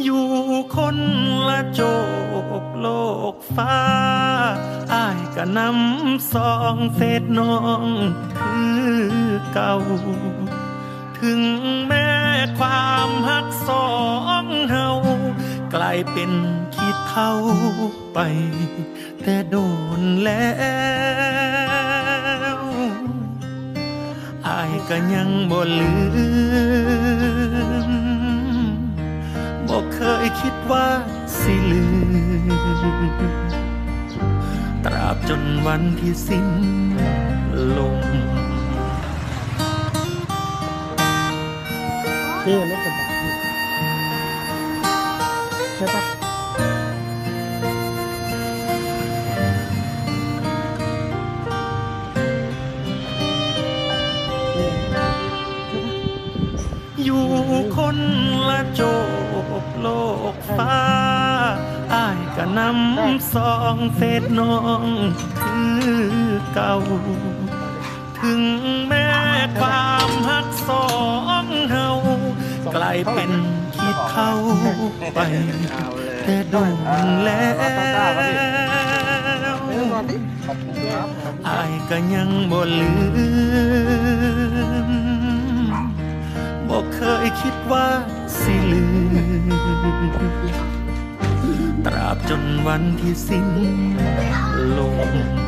อยู่คนละโจกโลกฟ้าอายก็นำสองเฟซน้องคือเก่า ถึงแม้ความหักสองเฮากลายเป็นขี้เท่าไป แต่โดนแล้วอายก็ยังบ่ลืม คยคิดว่าสิลืมตราบจนวันที่สิ้นลมนี่รถกระบะใช่ปะ อยู่คนละโจกโลกฟ้าอายก็นำสองเฟซน้องคือเก่า ถึงแม้ความหักสองเฮากลายเป็นขี้เท่าไปแต่โดนแล้วเออมาดิขอบคุณครับอายก็ยังบ่ลืม ดว่าสิลืม ตราบจนวันที่สิ้นลม